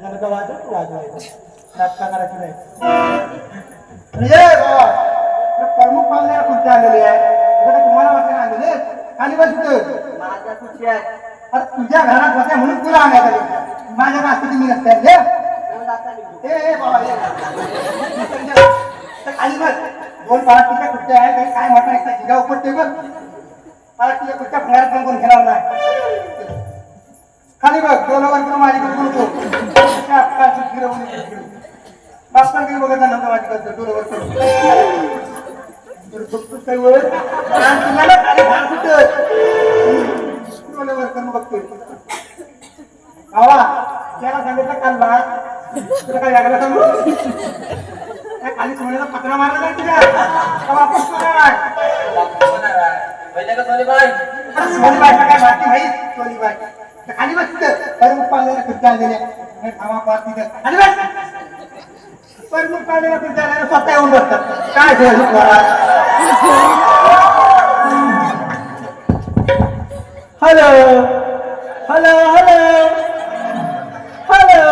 त्याला का वाजव वाजवायचं? नाटका करायची नाही. त्या प्रमुख पाहुण्याला खुर्ची आणलेली आहे? आता तुम्हाला वाटलं आणलेले खाली बस. माझ्या खुर्ची आहे? अरे तुझ्या घरात होत्या म्हणून तुला आणायचं आलं. माझ्या बास्केटी मी नसते आणले. दोन लाखांनी घेऊ. ए बाबा खाली बस. दोन पराठीच्या खुर्च्या आहे? काही काय म्हटलं एकदा जिगा उपटते बघ. पराठीच्या खुर्च्या फुलार पण कोण घेणार नाही? खाली बघ दोन वर करून माझ्याकडे नको. फिरवून गेली बघत नव्हतं माझ्याकडे? दोन वर काही वर आणलेल्या स्वतः येऊन बसतात काय ठेवलं हॅलो हॅलो हॅलो हॅलो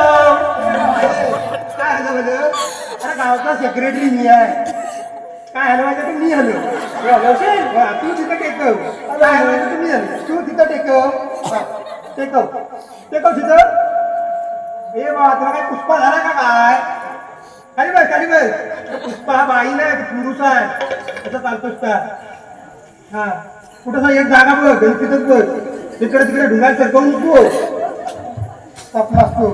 काय हॅलो हॅलो अरे गावचा सेक्रेटरी मी आहे काय हलवायचं तर मी हलो हे हलवशील? हा, तू तिथं टेकव काय हलवायचं तर मी हलो तू तिथं टेकव हा, टेकव टेकव तिथं ए बाबा तुला काय पुष्पा झाला का काय? खाली बस खाली बस. पुष्पा हा बाई नाही पुरुष आहे. असं चालतोस का हा. कुठं एक जागा बघ गणपतीच बघ. तिकडे तिकडे ढुंगाल सरकवून तू. आपला असतो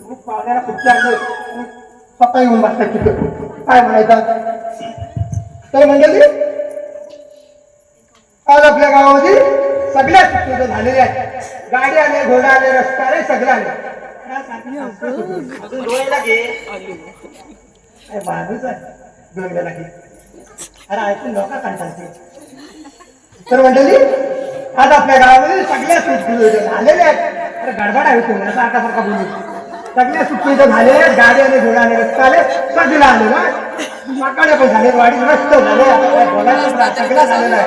मग पाण्याला खुर्ची स्वतः येऊन बसतात तिथं. काय म्हणायचं? तर म्हणजे आज आपल्या गावामध्ये सगळ्याच सुविधा झालेल्या आहेत. गाडी आले घोडा आले रस्ता आले सगळं आले. डोळ्याला घे. माणूस आहे. डोंगराला की अरे ऐकून लोक कंटाळते. तर मंडळी आज आपल्या गावामध्ये सगळ्या सुखसुविधा झालेल्या आहेत. अरे गडबड आहे तुम्ही असं आता सारखा बोलू? सगळ्या सुखसुविधा झालेल्या आहेत. गाडी आले घोडा आले रस्ता आले सगळं आले ना? माकडे पण झाले वाडी रस्ते झाले. सगळं झालेलं आहे.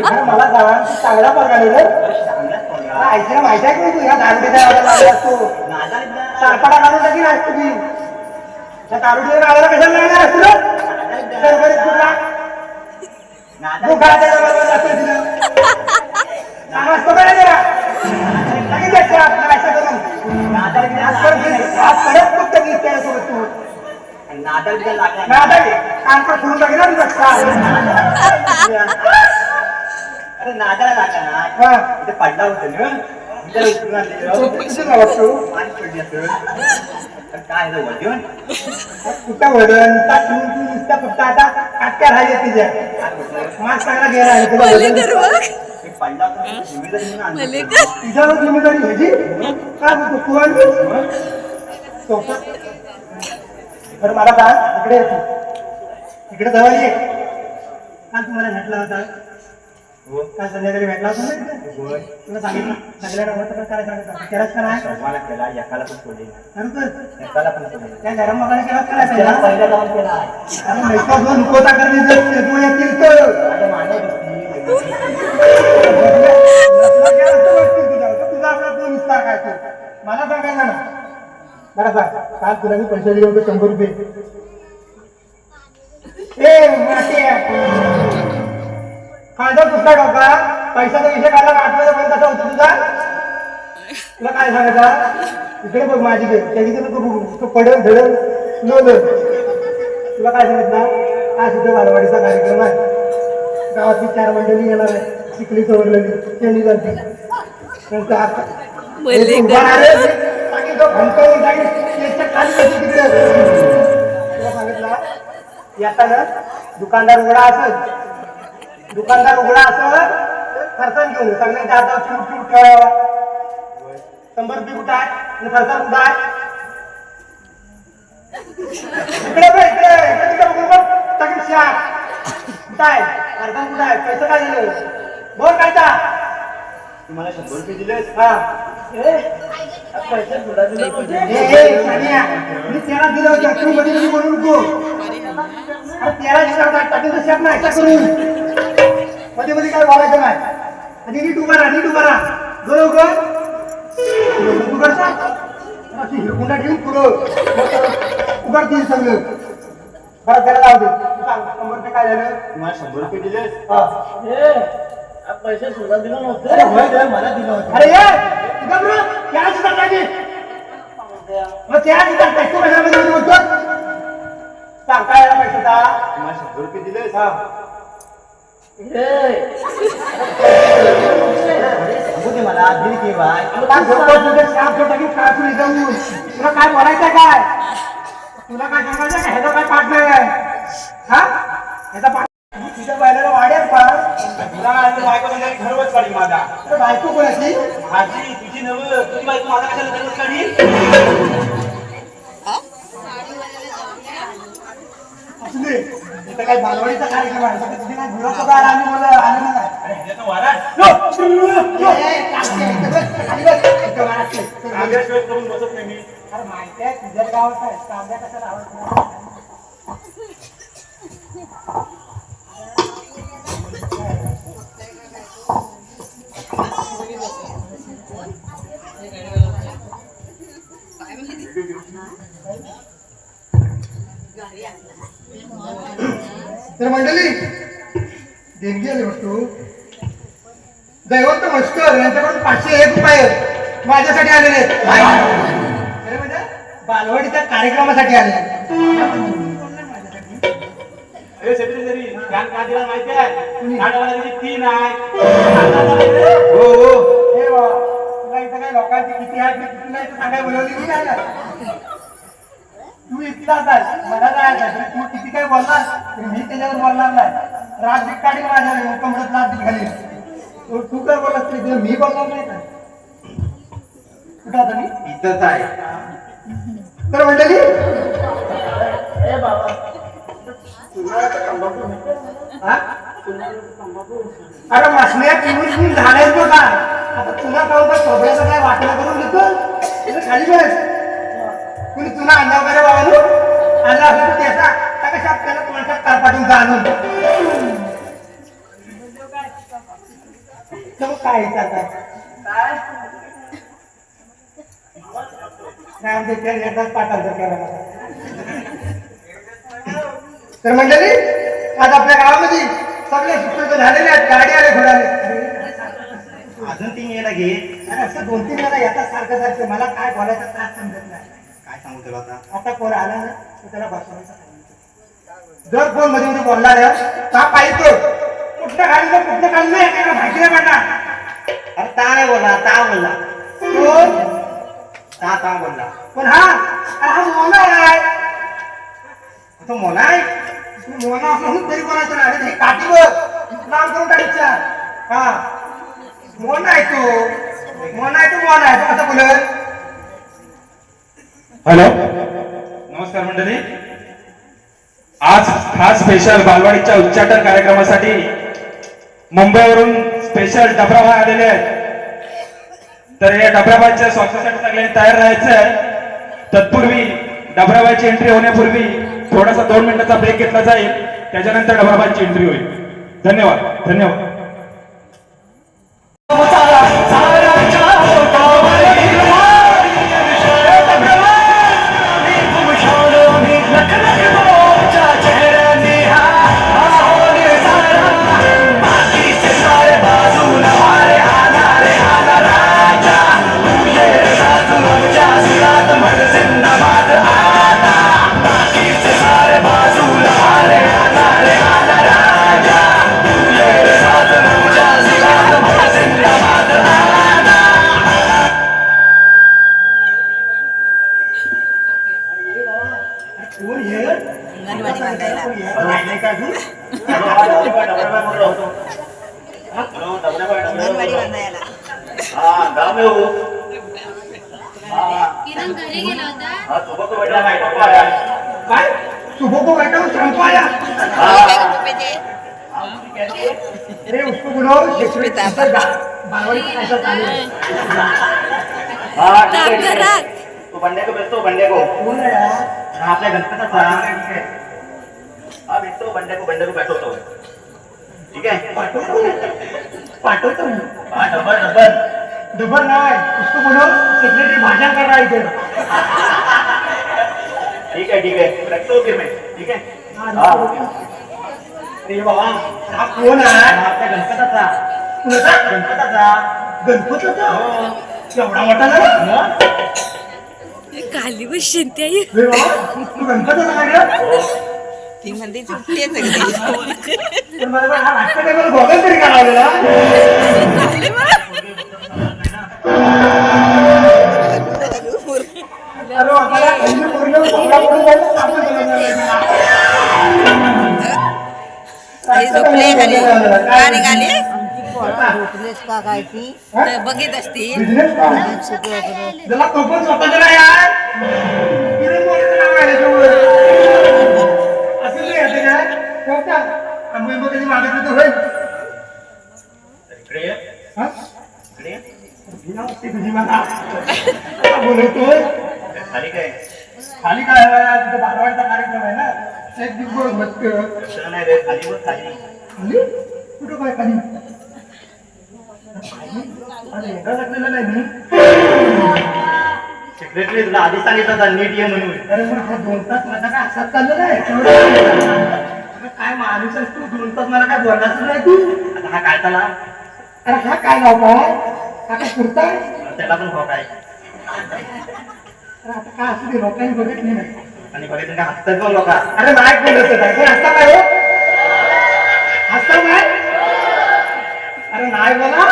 काय मला सांग चांगला पगार रे माहिती आहे की लागला असतो काढून टाकी ना तुम्ही त्या नावाला कशाला असतो रे? सरभरीत कुठला? तू नादाला घराच्या नावाला तिला. चांगला असतो का रे जरा? लगेच करून. आज परत आज परत फक्त त्याच्यासोबत तू. फोडून टाकेल ना अरे नादाला ना. हा. इथे पडला होता ना. मी त्याला उचलून आणलेलं. किती नाव असतो? पाणी पडली असेल अरे काय झालं वजन कुठं तू तू नुसता फक्त आता काटक्या राहिले तुझ्या. मास चांगला गेला आहे तुला वजन. मी पडला होता. जिम्मेदारी म्हणून आणलं. मलिका तुझ्यावर जिम्मेदारी ह्याची काय बोलतो तू आणि. बरं मला सांग. इकडे ये तू. इकडे जवळ ये. काल तुम्हाला भेटला होता. हो संध्याकाळी भेटला होता तुला सांगितलं. सगळ्या काय केला एकाला पण सोडले एकाला पण सोडले त्या गरम त्याला पहिला? जाऊन केला. अरे मैका जो नुकोता करणे जर माने तुझा आपला विस्तार काय तो मला सांगायला ना बरं सांग. काल तुला मी पैसे दिले होते शंभर रुपये. ए माटे फायदा पुस्तक होता पैशाचा विषय काढला आठवडा पण कसा होता तुझा? तुला काय सांगायचा? इकडे बघ माझी घे त्याची तर तू तो पडेल धडेल लोल तुला काय सांगितलं? हा सुद्धा बालवाडीचा कार्यक्रम आहे. गावातली चार मंडळी येणार आहे चिखली चोरलेली त्यांनी जाते त्यांचा राहिले, आणि तो भंकावून जाईल, त्याच्याखाली बसू तिकडे. तुला सांगितलं? येताना दुकानदार उघडा असत दुकानदार उघडा असत फरसाण घेऊन. सगळ्यांच्या हातावर चूट चूट ठेवावा. शंभर रुपये कुठं आहे आणि फरसाण कुठं आहे? इकडे बघ, इकडे इकडे तिकडे बघून बघ. शाक. कुठं आहे? फरसाण कुठं आहे? पैसे काय झालं बोल काय ता तुम्हाला शंभर रुपये हा. दिले? होते. ए, ए, सानिया, मी तेरा दिलं होतं. तू मध्ये मध्ये बोलू नको अरे तेरा दिवसात तर शेत नाही का करून मध्ये मध्ये काय बोलायचं नाही. आणि नीट उभा राहा नीट उभा राहा. बरोबर हिरकुंडा ठेवून पुढं. उघडतील सगळं बरं त्याला लावू दे. तू सांग शंभर रुपये काय झालं? तुम्हाला शंभर रुपये दिलेस हा. पैसे तुला दिले अरे नव्हते मला दिलं होतं. अरे मग त्या दिवसात टाकी तू कशामध्ये बोलतो सांग काय याला पैसे तुम्हाला शंभर रुपये दिलेस हा. सांगू मला दिली की बाय तुला काय बोलायचं काय तुला काय सांगायचं का? ह्याचा काय पाठलाय काय हा ह्याचा पाठ तुझ्या बायला वाड्यात पण तुला काय बायको म्हणजे घरवच काढी माझा तर बायको कोणाची माझी तुझी नवं तुझी बायको माझा कशाला घरवच काढी इथं काय बालवाडीचा कार्यक्रम आहे? तर तुझी काय मला नाही. कांद्याशिवाय करून बसत नाही मी. अरे माहिती आहे तुझ्या गावात आहे कांद्या कशा लावायच्या तर मंडळी देणगी आली वस्तू दैवत मस्कर यांच्याकडून पाचशे एक रुपये माझ्यासाठी आलेले आहेत. म्हणजे बालवाडीच्या कार्यक्रमासाठी आले माहिती आहे? तीन हो हो. हे वा, तुला इथं काय लोकांची किती आहे ते तुला इथं सांगायला बोलवली? काय तू इथलाच आहे. मला काय आहे, तरी तू किती काय बोलणार तरी मी त्याच्यावर बोलणार नाही. राग बीक काढी माझ्या कमरत लाद घाली तू तू काय बोलत तरी तुला मी बोलणार नाही का? कुठं आता मी इथंच आहे. तर मंडळी? हा? अरे मासण्या पिऊन पिऊन झाडायच बघा. आता तुला काहून का खोबऱ्याचं काय वाटलं करून देतो? तुला खाली बस. कुणी तुला अंडा वगैरे बाबानू? अंडा असला तर त्याचा त्या कशा त्याला कोणत्या कारपाटून जा आणून तर काय आहे आता काय नाही आमच्या इथे एकदाच पाठांतर केला तर मंडळी आज आपल्या गावामध्ये सगळे सुखसुख झालेले आहेत. गाडी आले घोडाले अजून तीन येणं घे. अरे असं दोन तीन वेळा येतात सारखं सारखं. मला काय बोलायचं त्रास समजत नाही. सांगू तुला आता आता कोण आला? ना तर त्याला बसवायचं जर कोणमध्ये मध्ये बोलला आहे का पाहिजे कुठलं काढलं कुठलं काढलं नाही त्याला माहिती नाही पडणार अरे ता नाही बोलला ता बोलला कोण ता ता बोलला पण हा अरे हा मोना आहे. तो मोना आहे? तू मोना म्हणून तरी कोणाचं नाही. अरे हे काठी बघ करून टाकायचा हा. मोना आहे तो. मोना आहे तो मोना आहे तो. कसं बोलत. हॅलो? नमस्कार मंडळी. आज खास स्पेशल बालवाडीच्या उच्चाटन कार्यक्रमासाठी मुंबईवरून स्पेशल डबराबाई आलेले आहेत. तर या डबराबाईच्या स्वागतासाठी सगळ्यांनी तयार राहायचं आहे तत्पूर्वी डबराबाईची एंट्री होण्यापूर्वी थोडासा दोन मिनिटाचा ब्रेक घेतला जाईल. त्याच्यानंतर डबराबाईची एंट्री होईल. धन्यवाद. धन्यवाद. अंगणवाडी हा हो. किरण घरी गेला होता. हा काय? सुबह को बैठा हूँ. शाम को आया अरे उसको बोलो पुष्पिता. बारवाडी का कैसा चालू है? हा ठीक आहे, ठीक आहे. तू बंडे को भेटतो बंडे को. कोण आहे? यार? हा आपल्या गणपताचा हा भेटतो बंडे को बंडे को भेटवतो ठीक आहे? पाठवतो. पाठवतो मी. हा डबल डबल. डबल नाही उसको बोलो सेक्रेटरी भाषण कर रहा है इधर ठीक आहे ठीक आहे. रखतो फिर मैं ठीक आहे? हा अरे बाबा हा कोण आहे? हा आपल्या गणपताचा. कुणाचा? गणपताचा. गणपतीचा? हो. एवढा मोठा ना खाली बसून त्या अरे बाबा तू गणपतीचा काय? ती म्हणते सुट्टी आहे. सगळी पण मला वाटलं हा राष्ट्र टेबल गोगल तरी एक दिवस मस्त तसं नाही रे खाली? बघ खाली खाली कुठं काय खाली? अरे एका लागलेला नाही मी. सेक्रेटरी तुला आधी सांगितलं होतं नीट ये म्हणून. अरे पण हा दोन तास माझा काय असंच अरे काय माणूस आहेस तू? दोन तास मला काय बोललाच नाही तू? आता हा काय अरे हा काय काय हा काय कुर्ता? त्याला पण भाव काय? अरे आता काय असू दे लोकांनी बघितली नाही. आणि बघा का हसतात पण लोक. अरे नाही बोलत काय हो? हसता काय हसता काय? अरे नाही बोला.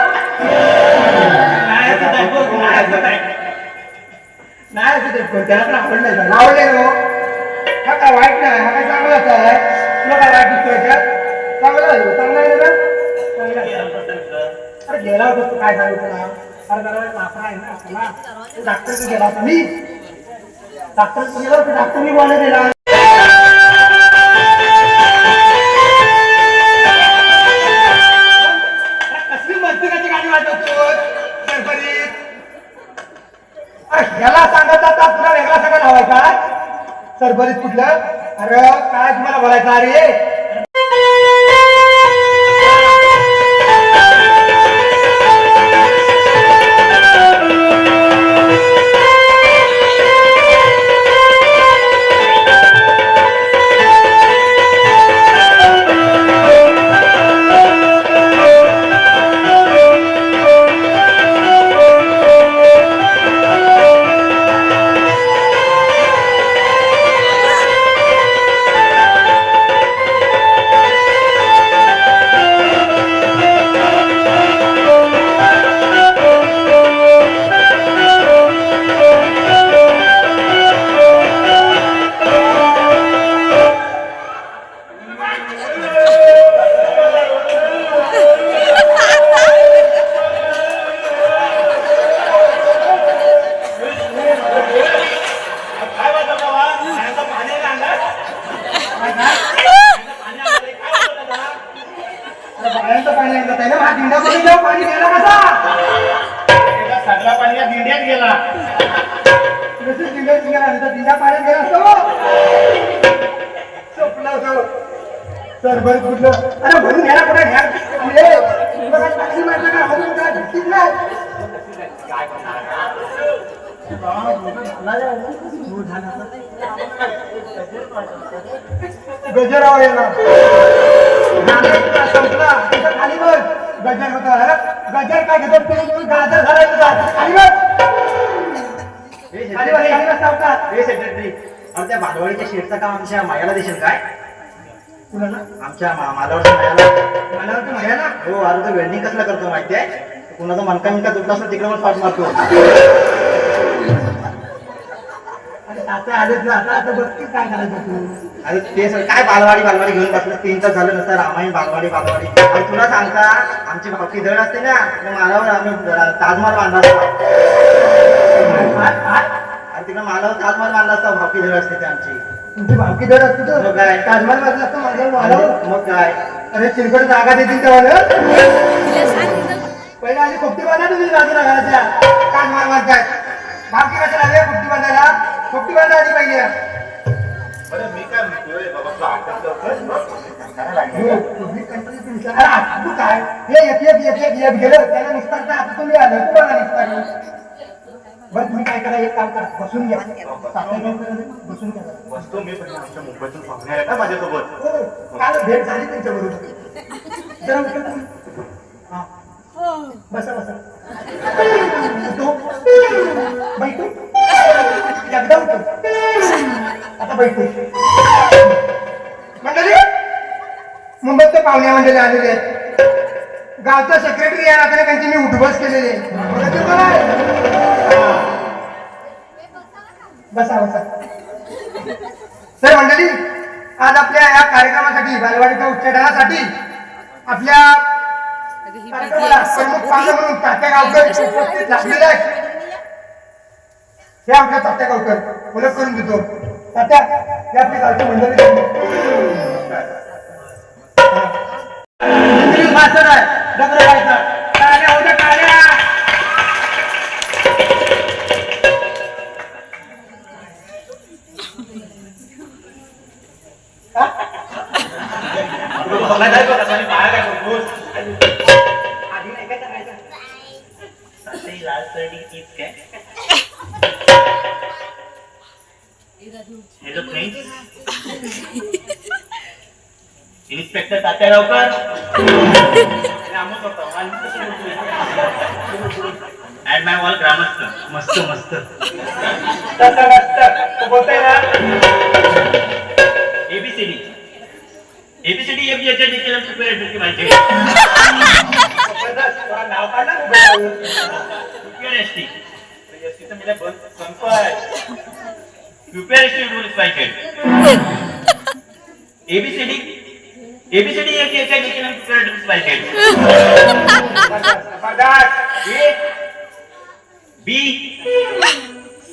नाही हसत आहे, नाही हसत आहे. नाही हसत आहे, त्याला पण हो? हा काय वाईट नाही. हा काय चांगलाच आहे. तुला काय वाईट दिसतोय याच्यात? चांगला आहे. चांगला आहे ना? चांगला अरे गेला होता तू. काय सांगितलं अरे जरा आहे ना. आपला डॉक्टर गेला होता. मी? डॉक्टर डॉक्टर होता डॉक्टरनी दिला याला सांगत आता तुला वेगळा सगळं लावायचा सरपरीत कुठलं? अरे काय तुम्हाला बोलायचं? अरे तर बरं कुठलं? अरे म्हणून घ्या कुठे घ्या? अरे, काय मारलं का? म्हणून काय गजराव येणार. संपला. खाली बघ. गजर होता हं? गजर काय घेतो? ते गाजर घालायचं खाली बघ. खाली बघ खाली बघ हे आमच्या भांडवळीच्या शेटचं काम आमच्या मायाला देशील काय? कुणाला? आमच्या मा- मालावरच्या मायाला. मला वाटतं म्हणाला हो अरे तो वेल्डिंग कसला करतो माहिती आहे? कुणाचा मनका मिनका तुटला असला तिकडे मला पाठ मारतो. अरे आता आलेच ना आता आता बघ की काय करायचं तू अरे ते सर काय बालवाडी बालवाडी घेऊन बसलं? तीन तास झालं नसतं रामायण बालवाडी बालवाडी. अरे तुला सांगता आमची भावकी दळ असते ना त्या मालावर आम्ही ताजमहाल बांधला असतो. आणि तिकडे मालावर ताजमहाल बांधला असता भावकी दळ असते ते आमची. तुमची भावकी दर असते मग तर काय? ताजमहल वाजला असतं माझ्या मग काय? अरे चिलकट जागा देतील तेव्हा पहिला आधी खोपटी बांधा तुम्ही बाजूला घराच्या. ताजमहल बांधताय भावकी कशाला हवी खोपटी बांधायला? खोपटी बांधा आधी पहिले. बरं मी काय म्हणतोय बाबा तू. हो, अरे आता तू काय? हे एक एक एक एक गेलं. त्याला निस्तारता आता तुम्ही आलं. तुम्हाला निस्तारलं? बरं तुम्ही काय करा एक काम करा. बसून घ्या. बसून घ्या. बसतो मी पण आमच्या मुंबईतून पाहुणे ना माझ्यासोबत. हो, काल भेट झाली त्यांच्या बरोबर जरा उठा. हा. बसा बसा. बैठो एकदा उठो. आता बैठो मंडळी मुंबईत पाहुण्या मंडळी आलेले आहेत. गावचा सेक्रेटरी या नात्याने त्यांची मी उठबस केलेली आहे. हा. बसा बसा. तर मंडळी आज आपल्या या कार्यक्रमासाठी बालवाडीच्या उच्चाटनासाठी आपल्या प्रमुख पाहुणे म्हणून तात्या गावकर उपस्थित आहेत. हे आपल्या तात्या गावकर. ओळख करून देतो. तात्या हे आपली गावची मंडळी. भाषण आहे. मला नाही बघत, काय आधी नाही काय? करायचं इन्स्पेक्टर तात्या गावकर आणि आम्ही करतो. आणि ऍड माय वॉल ग्रामस्थ. मस्त मस्त. तसं नसतं. तू बोलतोय ना? A B C D A B C D F S T एसटीचं मी नाही बंद एस टी पाहिजे. A B C D A B C D F याच्या देखील prepare A B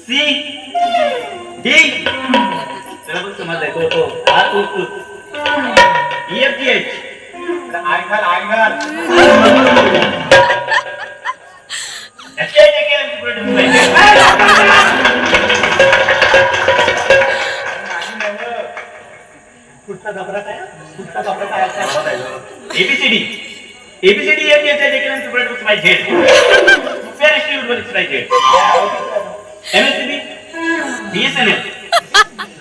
C D. त्याला पण समजलंय तो हो, तो हो. हा तू तू. E F G H I घाल, आय घाल. याच्या देखील प्रिपेअर रुल्स पाहिजे कुठचा जबरा काय? कुठचा जबरा काय? ABCD A B C D F याच्या देखील प्रिपेअर रुल्स पाहिजे प्रिपेअर एस टी रुल्स पाहिजे M S C B B S N L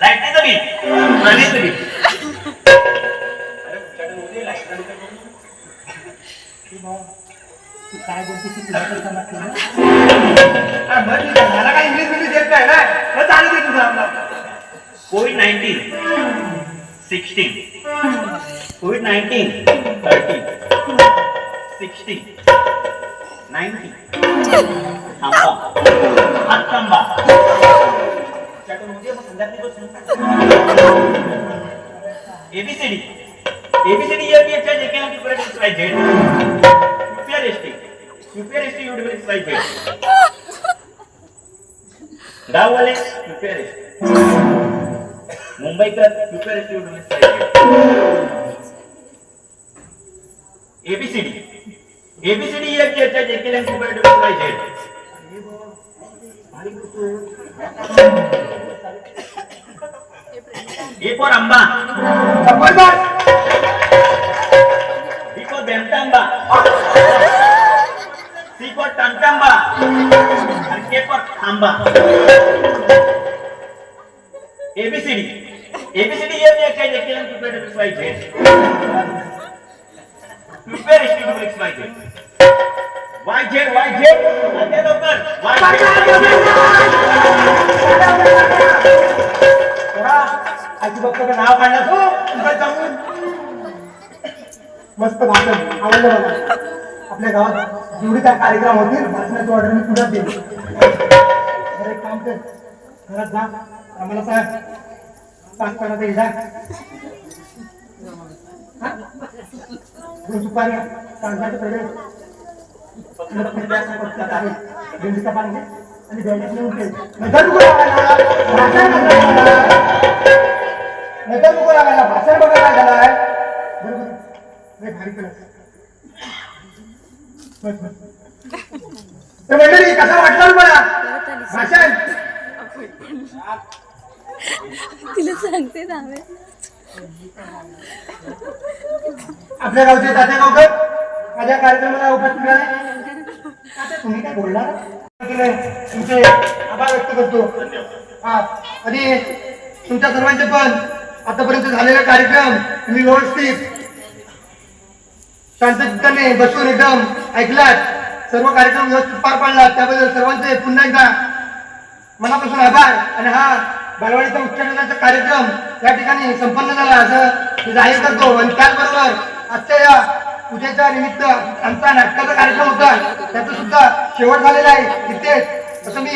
लाईटचं बिल पाण्याचं बिल काय बोलतो की तुला तर समजते ना? बरं ठीक आहे. मला काय इंग्लिशमध्ये देत काय ना मग चालू दे तुझं आपलं Covid nineteen sixteen. Covid nineteen thirty sixteen. Ninety. थांबा. हात थांबा. एबीसीडी एबीसीडी एफ याच्या देखील प्रिपेअर पाहिजे UPR S T UPR S T युडीवर पाहिजे गाववाले युपीआर एस मुंबईकर प्रिपेअर स्टुडंट एबीसीडी एबीसीडी एक एबीसीडी. एबीसीडी प्रिपेअर पाहिजे ए फॉर आंबा जबरदस्त बी फॉर बेंतांबा सी फॉर टंटांबा आणि के फॉर थांबा. एबीसीडी एबीसीडी ये मी काय देखील prepare to Y Z prepare is to X Y Z Y Z Y Z आता लवकर. वाय आजी बाप्पाचं नाव काढलं तू. तुला जाऊन. मस्त भाषण आवडलं मला आपल्या गावात जेवढे काय कार्यक्रम होतील भाषणाची ऑर्डर मी तुला देईल बरं एक काम कर. घरात जा. आम्हाला सांग. पाच पाण्याचा हिडा हा? दोन सुपाऱ्या तांदळाचे पेढे भेंडीचा पाणी आणि भेंडीत नेऊन ठेव. नजर उघड लागायला भाषण नजर लागायला. उघड लागायला भाषण बघायला झालं आहे मंडळी कसा वाटला मला? भाषण. तिला सांगते नावे आपल्या गावचे तात्या गावकर माझ्या कार्यक्रमाला उपस्थित तात्या, तुम्ही काय बोलणार? तुमचे आभार व्यक्त करतो. हा आणि तुमच्या सर्वांचे पण आतापर्यंत झालेला कार्यक्रम तुम्ही व्यवस्थित शांततेने बसून एकदम ऐकलात. सर्व कार्यक्रम व्यवस्थित पार पाडला त्याबद्दल सर्वांचे पुन्हा एकदा मनापासून आभार. आणि हा बालवाडीचा उच्चाटनाचा कार्यक्रम या ठिकाणी संपन्न झाला असं जाहीर करतो. आणि त्याचबरोबर आजच्या या पूजेच्या निमित्त आमचा नाटकाचा कार्यक्रम होता. त्याचा सुद्धा शेवट झालेला आहे. तिथेच असं मी